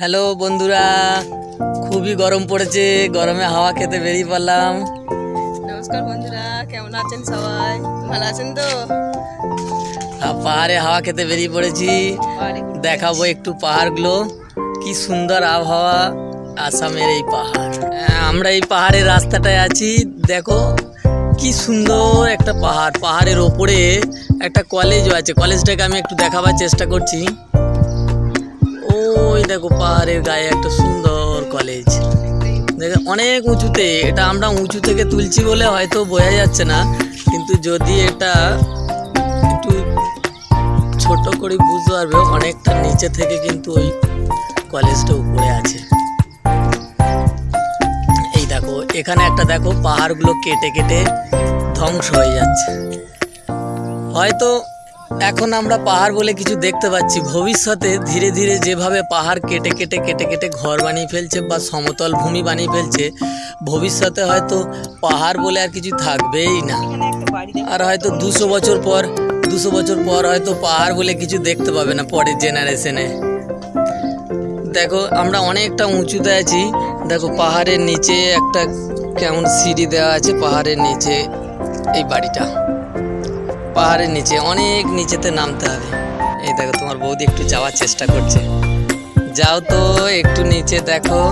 Hello বন্ধুরা খুবই গরম পড়েছে গরমে হাওয়া খেতে বেরিয়ে পড়লাম। নমস্কার বন্ধুরা কেমন আছেন সবাই? ভালো আছেন তো? আর পাহাড়ে হাওয়া খেতে বেরিয়ে পড়েছি। দেখাবো একটু পাহাড়গুলো। কি সুন্দর আবহাওয়া আসামের এই পাহাড়। আমরা এই পাহাড়ের রাস্তাটায় আছি। দেখো কি সুন্দর একটা পাহাড়। পাহাড়ের ওপরে একটা কলেজও আছে। কলেজটাকে আমি একটু দেখাবার চেষ্টা করছি। ওই দেখো পাহাড়ের গায়ে একটা সুন্দর কলেজ দেখে, অনেক উঁচুতে, এটা আমরা উঁচু থেকে তুলছি বলে হয়তো বোঝা যাচ্ছে না, কিন্তু যদি এটা একটু ছোট করে বুঝতে পারবে, অনেকটা নিচে থেকে কিন্তু ওই কলেজটা উপরে আছে। এই দেখো, এখানে একটা দেখো পাহাড়গুলো কেটে কেটে ধ্বংস হয়ে যাচ্ছে। হয়তো এখন আমরা পাহাড় বলে কিছু দেখতে পাচ্ছি। ভবিষ্যতে ধীরে ধীরে যেভাবে পাহাড় কেটে কেটে কেটে কেটে ঘর বানিয়ে ফেলছে বা সমতল ভূমি বানিয়ে ফেলছে, ভবিষ্যতে হয়তো পাহাড় বলে আর কিছু থাকবেই না। আর হয়তো দুশো বছর পর, দুশো বছর পর হয়তো পাহাড় বলে কিছু দেখতে পাবে না পরের জেনারেশনে দেখো, আমরা অনেকটা উঁচুতে আছি। দেখো, পাহাড়ের নিচে একটা কেমন সিঁড়ি দেওয়া আছে, পাহাড়ের নিচে এই বাড়িটা। পাহাড়ের নিচে, অনেক নিচেতে নামতে হবে। এই দেখো, তোমার বৌদি একটু যাওয়ার চেষ্টা করছে। যাও তো, একটু নিচে দেখো।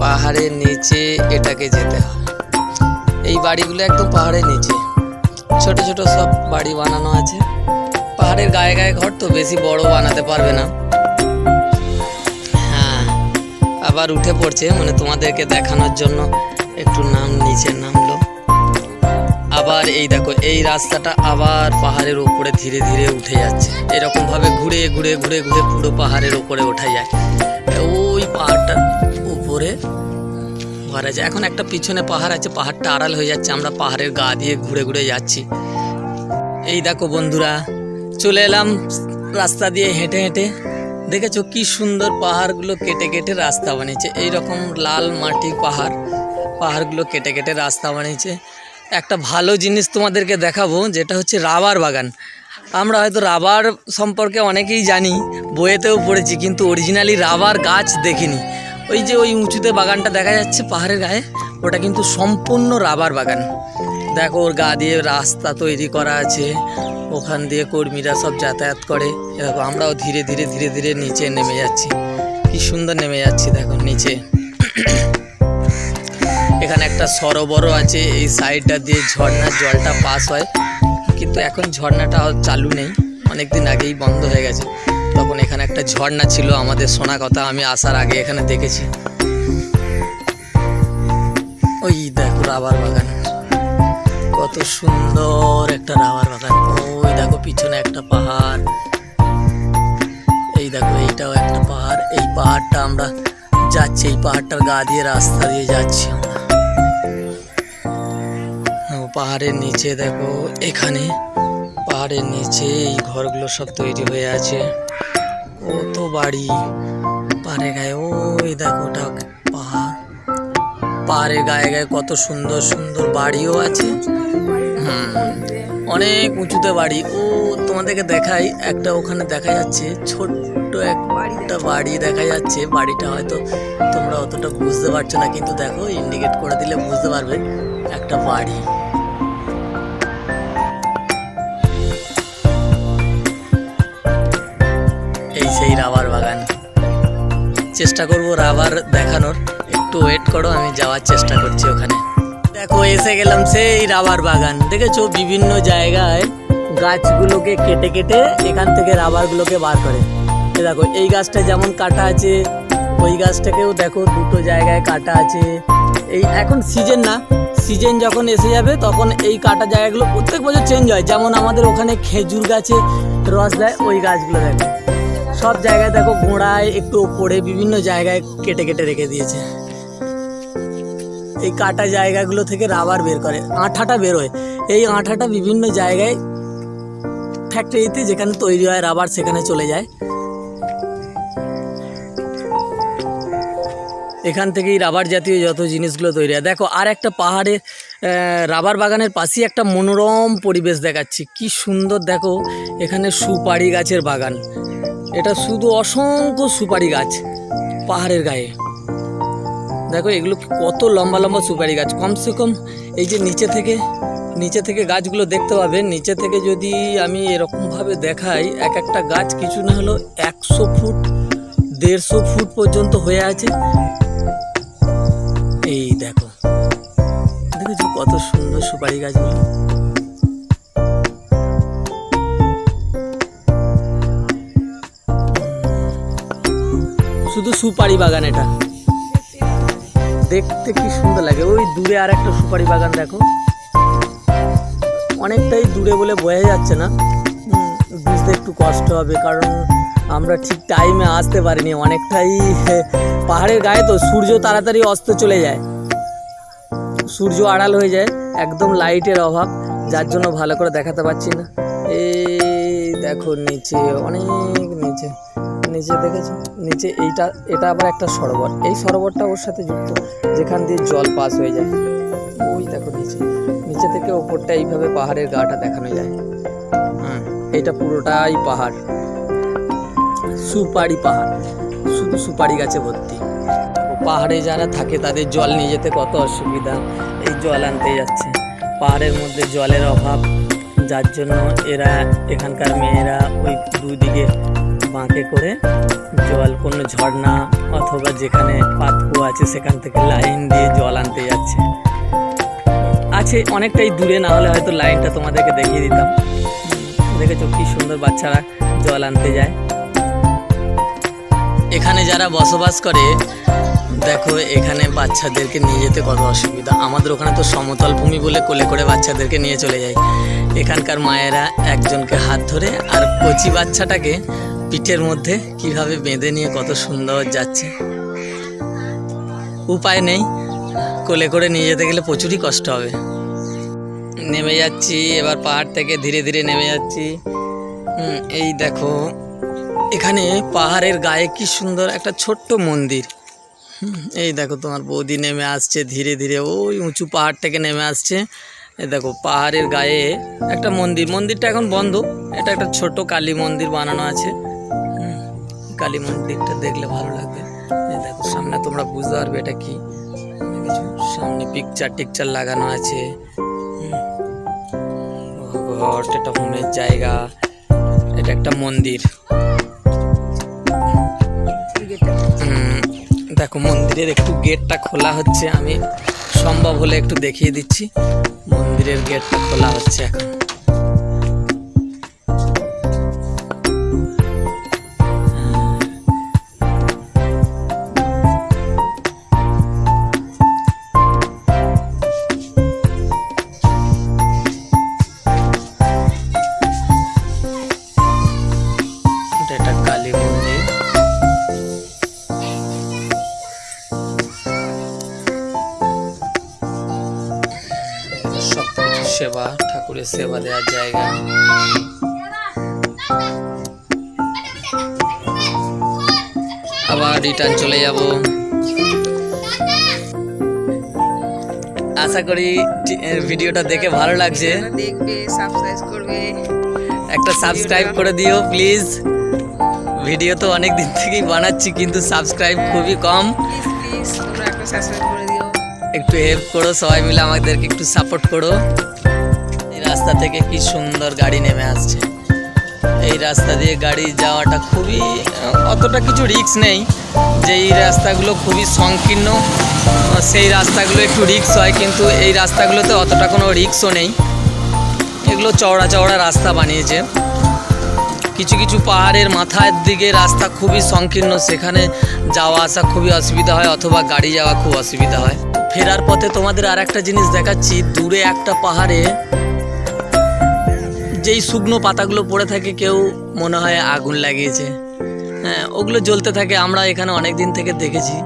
পাহাড়ের নিচে এটাকে যেতে হবে। এই বাড়িগুলো একদম পাহাড়ের নিচে। ছোট ছোট সব বাড়ি বানানো আছে। পাহাড়ের গায়ে গায়ে ঘর তো বেশি বড় বানাতে পারবে না। হ্যাঁ আবার উঠে পড়ছে মানে তোমাদেরকে দেখানোর জন্য। একটু নাম নিচে নামলো আবার এই দেখো, এই রাস্তাটা আবার পাহাড়ের উপরে ধীরে ধীরে উঠে যাচ্ছে। এরকম ভাবে ঘুরে ঘুরে ঘুরে ঘুরে পুরো পাহাড়ের উপরে ওঠা যায় ওই পাহাড়টার উপরে ঘর যায়। এখন একটা পিছনে পাহাড় আছে, পাহাড়টা আড়াল হয়ে যাচ্ছে। আমরা পাহাড়ের গা দিয়ে ঘুরে ঘুরে যাচ্ছি। এই দেখো বন্ধুরা, চলে এলাম রাস্তা দিয়ে হেঁটে হেঁটে। দেখেছ কি সুন্দর পাহাড়গুলো কেটে কেটে রাস্তা বানিয়েছে। এই রকম লাল মাটি পাহাড়, পাহাড়গুলো কেটে কেটে রাস্তা বানিয়েছে। একটা ভালো জিনিস তোমাদেরকে দেখাবো, যেটা হচ্ছে রাবার বাগান। আমরা হয়তো রাবার সম্পর্কে অনেকেই জানি, বইয়েতেও পড়েছি, কিন্তু অরিজিনালি রাবার গাছ দেখিনি। ওই যে ওই উঁচুতে বাগানটা দেখা যাচ্ছে পাহাড়ের গায়ে, ওটা কিন্তু সম্পূর্ণ রাবার বাগান। দেখো, ওর গা দিয়ে রাস্তা তৈরি করা আছে, ওখান দিয়ে কর্মীরা সব যাতায়াত করে। দেখো, আমরাও ধীরে ধীরে ধীরে ধীরে নিচে নেমে যাচ্ছি। কি সুন্দর নেমে যাচ্ছি, দেখো, নিচে। এখানে একটা সরোবরও আছে, এই সাইডটা দিয়ে ঝর্ণার জলটা পাস হয়। কিন্তু এখন ঝর্ণাটা আর চালু নেই অনেক দিন আগেই বন্ধ হয়ে গেছে। তখন এখানে একটা ঝর্ণা ছিল, আমাদের শোনা কথা, আমি আসার আগে এখানে দেখেছি। ওই দেখো রাবার বাগান। কত সুন্দর একটা রাবার বাগান। ওই দেখো পিছনে একটা পাহাড়। এই দেখো, এইটাও একটা পাহাড়। এই পাহাড়টা আমরা যাচ্ছি, এই পাহাড়টার গা দিয়ে রাস্তা দিয়ে যাচ্ছি আমরা। পাহাড়ের নিচে দেখো, এখানে পাহাড়ের নিচে এই ঘরগুলো সব তৈরি হয়ে আছে। কত বাড়ি পাহাড়ের গায়ে, ওই দেখো ওটা পাহাড়। পাহাড়ের গায়ে গায়ে কত সুন্দর সুন্দর বাড়িও আছে। অনেক উঁচুতে বাড়ি। ও, তোমাদেরকে দেখাই, একটা ওখানে দেখা যাচ্ছে, ছোট্ট এক একটা বাড়ি দেখা যাচ্ছে। বাড়িটা হয়তো তোমরা অতটা বুঝতে পারছ না, কিন্তু দেখো ইন্ডিকেট করে দিলে বুঝতে পারবে, একটা বাড়ি। এই সেই রাবার বাগান। চেষ্টা করব রাবার দেখানোর। একটু ওয়েট করো, আমি যাওয়ার চেষ্টা করছি ওখানে। দেখো, এসে গেলাম সেই রাবার বাগান। দেখেছ? বিভিন্ন জায়গায় গাছগুলোকে কেটে কেটে এখান থেকে রাবারগুলোকে বার করে। দেখো, এই গাছটা যেমন কাটা আছে, ওই গাছটাকেও দেখো, দুটো জায়গায় কাটা আছে। এই এখন সিজন না সিজন যখন এসে যাবে, তখন এই কাটা জায়গাগুলো প্রত্যেক বছর চেঞ্জ হয়। যেমন আমাদের ওখানে খেজুর গাছে রস দেয়, ওই গাছগুলো দেখো। সব জায়গায় দেখো গোড়ায় একটু ওপরে বিভিন্ন জায়গায় কেটে কেটে রেখে দিয়েছে। এই কাটা জায়গাগুলো থেকে রাবার বের করে, আঠাটা বেরোয় এই আঠাটা বিভিন্ন জায়গায় ফ্যাক্টরিতে যেখানে তৈরি হয় রাবার, সেখানে চলে যায়। এখান থেকেই রাবার জাতীয় যত জিনিসগুলো তৈরি হয়। দেখো, আর একটা পাহাড়ে রাবার বাগানের পাশেই একটা মনোরম পরিবেশ দেখাচ্ছি। কি সুন্দর, দেখো, এখানে সুপারি গাছের বাগান। এটা শুধু অসংখ্য সুপারি গাছ পাহাড়ের গায়ে। দেখো, এগুলো কত লম্বা লম্বা সুপারি গাছ। কমসে কম এই যে নিচে থেকে নিচে থেকে গাছগুলো দেখতে পাবে। নিচে থেকে যদি আমি এরকমভাবে দেখাই, এক একটা গাছ কিছু না হলো একশো ফুট, দেড়শো ফুট পর্যন্ত হয়ে আছে। এই দেখো, দেখেছ কত সুন্দর সুপারি গাছগুলো? শুধু সুপারি বাগান এটা। দেখতে কি সুন্দর লাগে। ওই দূরে আর একটা সুপারি বাগান দেখো। অনেকটাই দূরে বলে বোঝা যাচ্ছে না। বুঝতে একটু কষ্ট হবে কারণ আমরা ঠিক টাইমে আসতে পারিনি। অনেকটাই পাহাড়ের গায়ে তো সূর্য তাড়াতাড়ি অস্ত চলে যায়। সূর্য আড়াল হয়ে যায় একদম লাইটের অভাব যার জন্য ভালো করে দেখাতে পারছি না। এই দেখো নিচে অনেক নিচে। নিচে দেখেছ? নিচে এইটা, এটা আবার একটা সরোবর। এই সরোবরটা ওর সাথে যুক্ত। যেখান দিয়ে জল পাস হয়ে যায়। ওই দেখো নিচে। নিচে থেকে ওপরটা এইভাবে পাহাড়ের গাটা দেখানো যায়। হ্যাঁ এটা পুরোটাই পাহাড়। সুপারি পাহাড়। শুধু সুপারি গাছে ভর্তি। পাহাড়ে যারা থাকে, তাদের জল নিয়ে যেতে কত অসুবিধা। এই জল আনতে যাচ্ছে। পাহাড়ের মধ্যে জলের অভাব। যার জন্য এরা, এখানকার মেয়েরা ওই দুদিকে বাঁকে করে জল, কোনো ঝর্ণা অথবা যেখানে পাতকু আছে, সেখান থেকে লাইন দিয়ে জল আনতে যাচ্ছে। আছে অনেকটাই দূরে, না হলে হয়তো লাইনটা তোমাদেরকে দেখিয়ে দিতাম। দেখেছ কি সুন্দর বাচ্চারা জল আনতে যায়। এখানে যারা বসবাস করে, দেখো এখানে বাচ্চাদেরকে নিয়ে যেতে কত অসুবিধা। আমাদের ওখানে তো সমতল ভূমি বলে কোলে করে বাচ্চাদেরকে নিয়ে চলে যায়। এখানকার মায়েরা একজনকে হাত ধরে আর কচি বাচ্চাটাকে পিঠের মধ্যে কীভাবে বেঁধে নিয়ে কত সুন্দর যাচ্ছে। উপায় নেই, কোলে করে নিয়ে যেতে গেলে প্রচুরই কষ্ট হবে। নেমে যাচ্ছি, এবার পাহাড় থেকে ধীরে ধীরে নেমে যাচ্ছি। এই দেখো, এখানে পাহাড়ের গায়ে কি সুন্দর একটা ছোট্ট মন্দির। এই দেখো, তোমার বৌদি নেমে আসছে ধীরে ধীরে, ওই উঁচু পাহাড় থেকে নেমে আসছে। এই দেখো, পাহাড়ের গায়ে একটা মন্দির। মন্দিরটা এখন বন্ধ, এটা একটা ছোট কালী মন্দির বানানো আছে। কালী মন্দিরটা দেখলে ভালো লাগবে। দেখো, সামনে তোমরা বুঝতে পারবে এটা কি। সামনে পিকচার টিকচার লাগানো আছে। ঘর এটা হোমের জায়গা। এটা একটা মন্দির। দেখো, মন্দিরের একটু গেটটা খোলা হচ্ছে। আমি সম্ভব হলে একটু দেখিয়ে দিচ্ছি। মন্দিরের গেটটা খোলা হচ্ছে এখন। সব ঠাকুরের সেবা দেওয়ার জায়গা। আবার রিটার্ন চলে যাব। আশা করি ভিডিওটা দেখে ভালো লাগছে। দেখবে সাবস্ক্রাইব করবে। একটা সাবস্ক্রাইব করে দিও প্লিজ ভিডিও তো অনেক দিন থেকেই বানাচ্ছি কিন্তু সাবস্ক্রাইব খুবই কম। একটা সাবস্ক্রাইব করে দিও। একটু হেল্প করো সবাই মিলে আমাদেরকে একটু সাপোর্ট করো। রাস্তা থেকে কি সুন্দর গাড়ি নেমে আসছে। এই রাস্তা দিয়ে গাড়ি যাওয়াটা খুবই, অতটা কিছু রিক্স নেই, যে এই রাস্তাগুলো খুবই সংকীর্ণ, সেই রাস্তাগুলো একটু রিক্স হয়, কিন্তু এই রাস্তাগুলোতে অতটা কোনো রিক্সও নেই। এগুলো চওড়া চওড়া রাস্তা বানিয়েছে। কিছু কিছু পাহাড়ের মাথার দিকে রাস্তা খুবই সংকীর্ণ, সেখানে যাওয়া আসা খুবই অসুবিধা হয়, অথবা গাড়ি যাওয়া খুব অসুবিধা হয়। ফেরার পথে তোমাদের আর একটা জিনিস দেখাচ্ছি, দূরে একটা পাহাড়ে যেই শুকনো পাতাগুলো পড়ে থাকে কেউ মনে হয় আগুন লাগিয়েছে। হ্যাঁ ওগুলো জ্বলতে থাকে। আমরা এখানে অনেক দিন থেকে দেখেছি।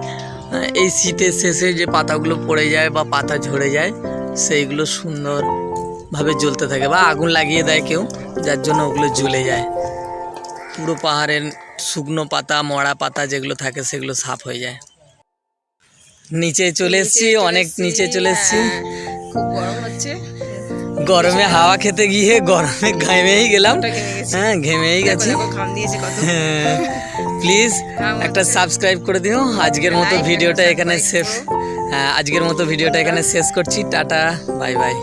হ্যাঁ, এই শীতের শেষে যে পাতাগুলো পড়ে যায় বা পাতা ঝরে যায় সেইগুলো সুন্দরভাবে জ্বলতে থাকে বা আগুন লাগিয়ে দেয় কেউ যার জন্য ওগুলো জ্বলে যায়। পুরো পাহাড়ের শুকনো পাতা মরা পাতা যেগুলো থাকে সেগুলো সাফ হয়ে যায়। নিচে চলে এসেছি অনেক নিচে চলে এসেছি। হ্যাঁ, খুব গরম হচ্ছে। গরমে হাওয়া খেতে গিয়ে গরমে ঘেমেই গেলাম। হ্যাঁ ঘেমেই গেছি। দেখো, ঘাম দিয়েছে কত। প্লিজ একটা সাবস্ক্রাইব করে দিও। আজকের মতো ভিডিওটা এখানে শেষ। হ্যাঁ আজকের মতো ভিডিওটা এখানে শেষ করছি। Tata bye bye